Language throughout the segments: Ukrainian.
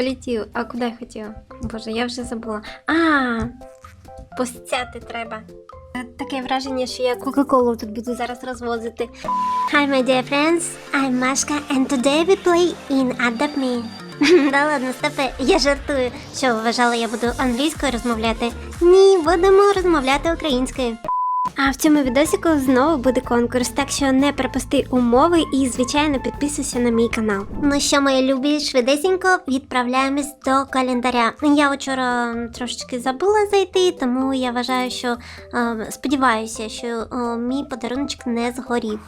полетів. А куди я хотіла? Боже, я вже забула. А, постяти треба. Е, Таке враження, що я Кока-Колу тут буду зараз розвозити. Hi, my dear friends, I'm Машка, and today we play in Adopt Me. Да ладно, стопе, я жартую. Що, ви вважали, я буду англійською розмовляти? Ні, будемо розмовляти українською. А в цьому відосику знову буде конкурс, так що не пропусти умови і, звичайно, підписуйся на мій канал. Ну що, мої любі, швидесенько відправляємось до календаря. Я вчора трошечки забула зайти, тому я вважаю, що е, сподіваюся, що е, мій подарунок не згорів.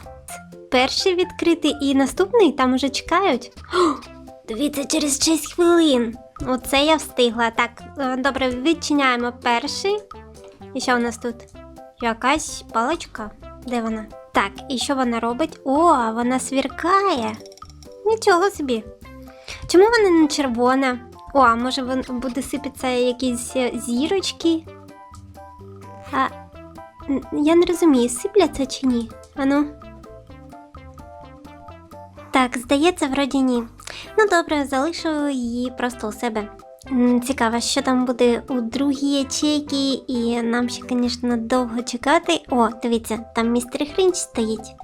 Перший відкритий і наступний там уже чекають. О, дивіться, через 6 хвилин. Оце я встигла. Так, е, добре, відчиняємо перший. І що у нас тут? Якась паличка. Де вона? Так, і що вона робить? О, вона свіркає. Нічого собі. Чому вона не червона? О, а може вон буде сипатися якісь е, зірочки? А я не розумію, сипляться чи ні? Ану. Так, здається, вроді ні. Ну добре, залишу її просто у себе. Цікаво, що там буде у другій ячейці, і нам ще, звісно, довго чекати. О, дивіться, там містер Хрінч стоїть.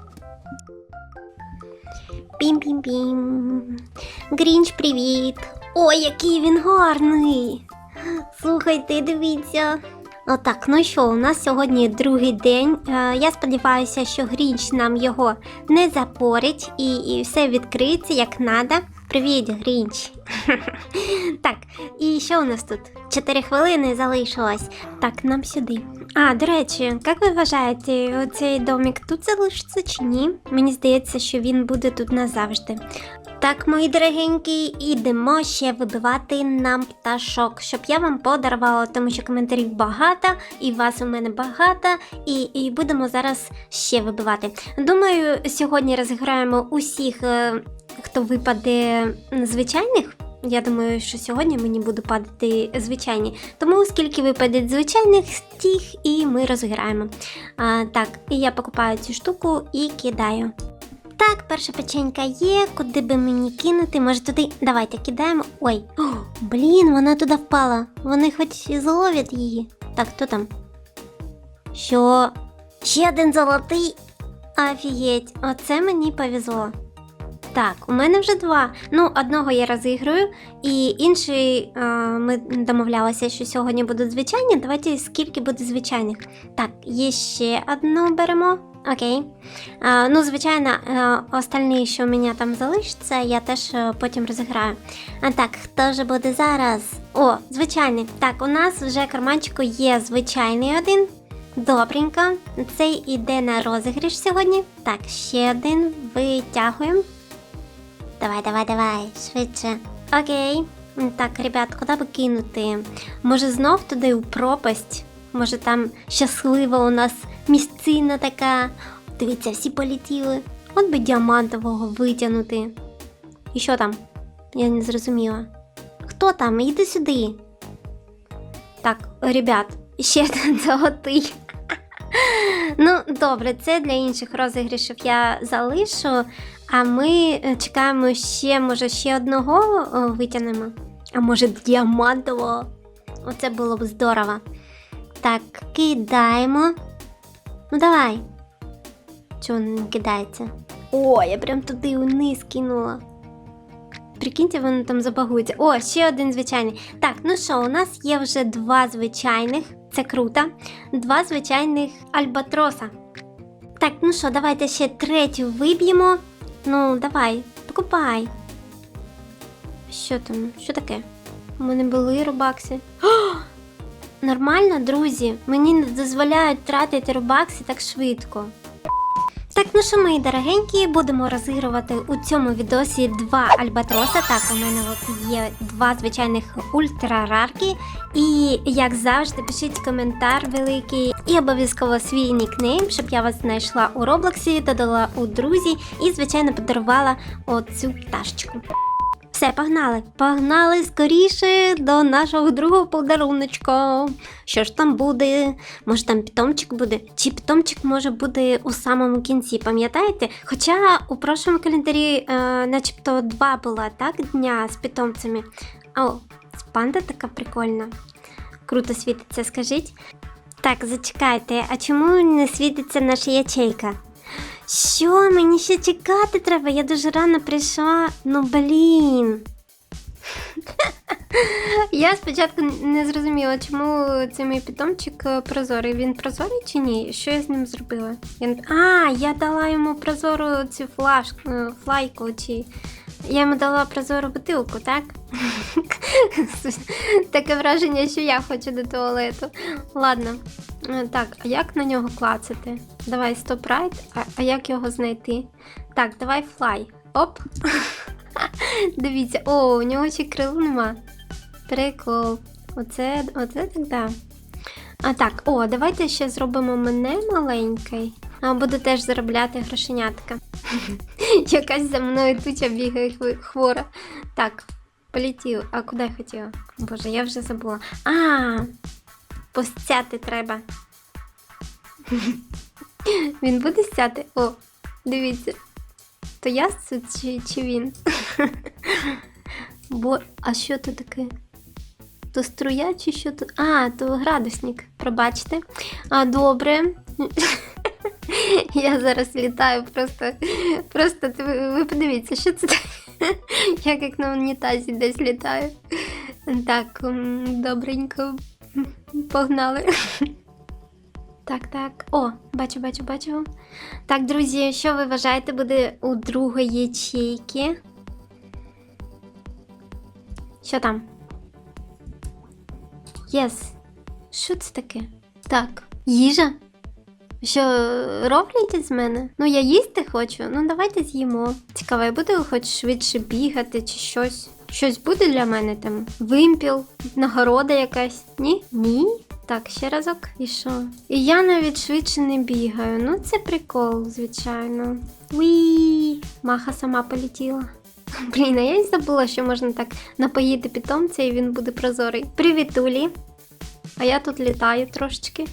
Пім-пім-пім. Грінч, привіт! Ой, який він гарний! Слухайте, дивіться. Отак, ну що, у нас сьогодні другий день. Е, Я сподіваюся, що Грінч нам його не запорить і, і все відкриється як треба. Привіт, Грінч. так, і що у нас тут? Чотири хвилини залишилось. Так, нам сюди. А, до речі, як ви вважаєте, оцей домик тут залишиться чи ні? Мені здається, що він буде тут назавжди. Так, мої дорогенькі, ідемо ще вибивати нам пташок, щоб я вам подарувала, тому що коментарів багато, і вас у мене багато, і, і будемо зараз ще вибивати. Думаю, сьогодні розіграємо усіх, е, хто випаде звичайних. Я думаю, що сьогодні мені будуть падати звичайні. Тому оскільки випадуть звичайних, тих і ми розіграємо. А, так, і я покупаю цю штуку і кидаю. Так, перша печенька є, куди би мені кинути? Може туди. Давайте кидаємо. Ой, О, блін, вона туди впала. Вони хоч і зловлять її. Так, хто там? Що? Ще один золотий. Офігеть, оце мені повезло. Так, у мене вже два. Ну, одного я розіграю, і інший е, ми домовлялися, що сьогодні будуть звичайні. Давайте скільки буде звичайних. Так, є ще одну беремо. Окей. А, ну, звичайно, е, остальні, що у мене там залишиться, я теж е, потім розіграю. А так, хто ж буде зараз? О, звичайний. Так, у нас вже карманчику є звичайний один. Добренько. Цей іде на розіграш сьогодні. Так, ще один витягуємо. Давай, давай, давай, швидше. Окей. Так, ребят, куди би кинути? Може знов туди у пропасть? Може там щаслива у нас місцина така. Дивіться, всі полетіли. От би діамантового витягнути. І що там? Я не зрозуміла. Хто там? Іди сюди. Так, ребят, ще один золотий. Ну, добре, це для інших розіграшів я залишу. А ми е, чекаємо ще, може, ще одного витягнемо. А може, діамантового. Оце було б здорово. Так, кидаємо. Ну давай. Чого не кидається? О, я прям туди вниз кинула. Прикиньте, воно там забагується. О, ще один звичайний. Так, ну що, у нас є вже два звичайних. Це круто. Два звичайних альбатроса. Так, ну що, давайте ще третю виб'ємо. Ну, давай, покупай. Що там? Що таке? У мене були рубакси. О! Нормально, друзі, мені не дозволяють тратити рубакси так швидко. Так, ну що, мої дорогенькі, будемо розігрувати у цьому відосі два альбатроса. Так, у мене от є два звичайних ультрарарки. І, як завжди, пишіть коментар великий і обов'язково свій нікнейм, щоб я вас знайшла у Роблоксі, додала у друзі і, звичайно, подарувала оцю пташечку. Все, погнали. Погнали скоріше до нашого другого подаруночка. Що ж там буде? Може там питомчик буде? Чи питомчик може бути у самому кінці, пам'ятаєте? Хоча у прошлому календарі, е, начебто, два була так дня з питомцями. О, панда така прикольна. Круто світиться, скажіть. Так, зачекайте, а чому не світиться наша ячейка? Що, мені ще чекати треба? Я дуже рано прийшла. Ну блін. Я спочатку не зрозуміла, чому цей мій питомчик прозорий. Він прозорий чи ні? Що я з ним зробила? Я... А, я дала йому прозору цю флажку, е, флайку, чи. Я йому дала прозору бутилку, так? Таке враження, що я хочу до туалету. Ладно. Е, Так, а як на нього клацати? Давай стоп райт, а як його знайти? Так, давай флай. Оп. Дивіться, о, у нього ще крил нема. Прикол. Оце, оце так да. А так, о, давайте ще зробимо мене маленький. А буду теж заробляти грошенятка. Якась за мною туча бігає хвора. Так, полетів. А куди я хотіла? Боже, я вже забула. А, постяти треба. Він буде стяти? О, дивіться. То я це чи, чи він? Бо, а що це таке? То струя чи що тут? А, то градусник, пробачте. А, добре. Я зараз літаю просто. Просто ви, ви подивіться, що це таке? Я як на унітазі десь літаю. Так, добренько. Погнали. Так, так. О, бачу, бачу, бачу. Так, друзі, що ви вважаєте буде у другої ячейки? Що там? Єс. Що це таке? Так. Їжа? Що, роблять з мене? Ну, я їсти хочу. Ну, давайте з'їмо. Цікаво, я буду хоч швидше бігати чи щось. Щось буде для мене там? Вимпіл, нагорода якась? Ні? Ні? Так, ще разок. І що? І я навіть швидше не бігаю. Ну, це прикол, звичайно. Уі! Маха сама полетіла. Блін, а я й забула, що можна так напоїти питомця і він буде прозорий. Привіт, Улі! А я тут літаю трошечки.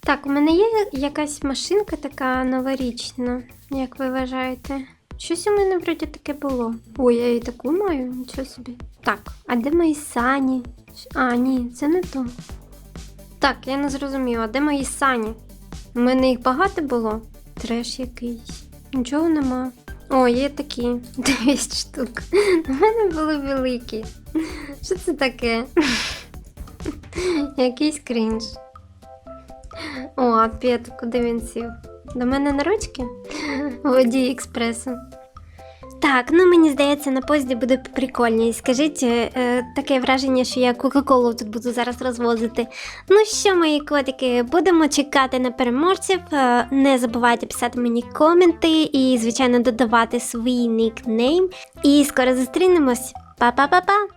Так, у мене є якась машинка така новорічна, як ви вважаєте? Щось у мене вроді таке було. Ой, я і таку маю, нічого собі. Так, а де мої сані? А, ні, це не то. Так, я не зрозуміла, де мої сані? У мене їх багато було? Треш якийсь. Нічого нема. О, є такі 200 штук. У мене були великі. Що це таке? Якийсь крінж. О, а Пет, куди він сів? До мене на ручки? Водій експресу. Так, ну мені здається, на поїзді буде прикольніше. Скажіть, е, е, таке враження, що я Кока-Колу тут буду зараз розвозити. Ну що, мої котики, будемо чекати на переможців. Е, Не забувайте писати мені коменти і, звичайно, додавати свій нікнейм. І скоро зустрінемось. Па-па-па-па!